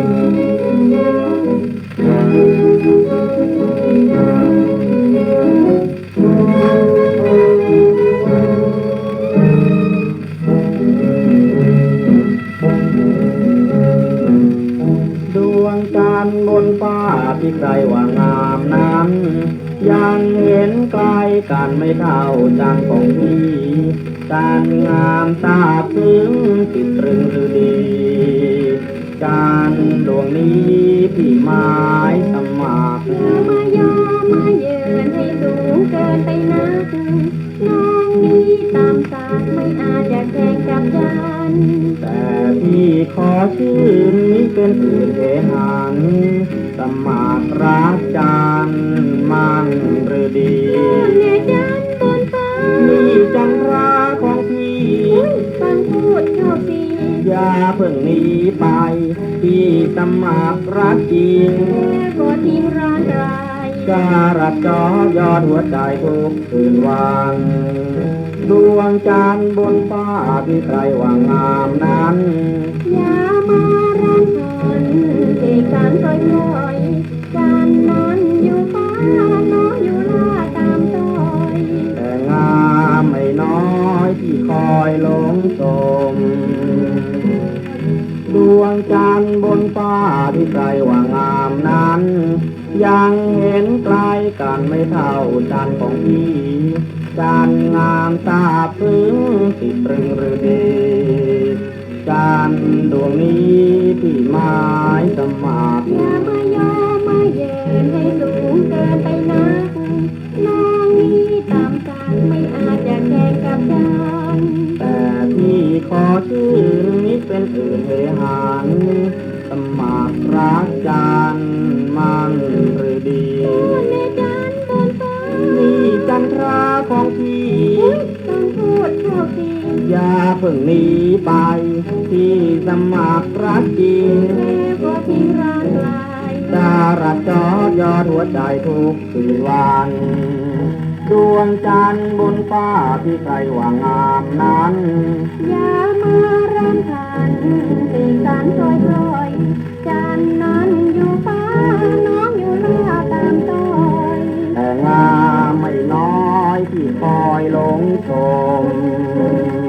ดวงจันทร์บนฟ้าที่ใครว่างามนั้น ยังเห็นไกลกันไม่เท่าจันทร์ของพี่จันทร์งามทราบซึ้งติดตรึงหรือดี จันทร์ดวงนี้พี่หมายสมัครอย่ามายอมมาเยินให้สูงเกินไปนัก น้องนี้ตามสาดไม่อาจจะแข่งกับจัน แต่พี่ขอชื่อนี้เป็นอื่นเทหันสมัครรักจันมันหรือดี อย่าเพิ่งหนีไปพี่สมัครรักจริงแล้วก็ทิ้งร้อนรายการัดจอยอดหัวใจทุกคืนวันดวงจันทร์บนฟ้าที่ใครว่างามนั้น อย่ามารังคนเด็กการปล่อยปล่อยจันนั้นอยู่ฟ้าน้องอยู่ล่าตามต้อยแต่งามไม่น้อยที่คอยหลงสมด วงจันทร์บนฟ้าที่ไกลว่างามนั้น ยังเห็นไกลกันไม่เท่าจันทร์ของพี่จันทร์งามตาบซึ้งติดตรึงหรือดีจันทร์ดวงนี้ที่หมายสมัครอย่ามายอมมาเยินให้สูงเกินไปนักน้องนี้ตามกันไม่อาจจะแข่งกับจันแต่พี่ขอชื่อนี้ เป็นอื่นเหหันสมัครรักจันทร์มันหรือดีในจันบนฟ้านี่จันทราของพี่อุ๊ยฟังพูดโชคดีอย่าเพิ่งหนีไปที่สมัครรักจริงแล้วก็ทิ้งร้างลายดารัดจอยอดหัวใจทุกคืนวันดวงจันทร์บนฟ้าที่ใครว่างามนั้น อย่ามารำ คาญตีสารลอยลอยจันนั้นอยู่ฟ้าน้องอยู่ล่าตามต้อยแต่งามไม่น้อยที่คอยหลงชม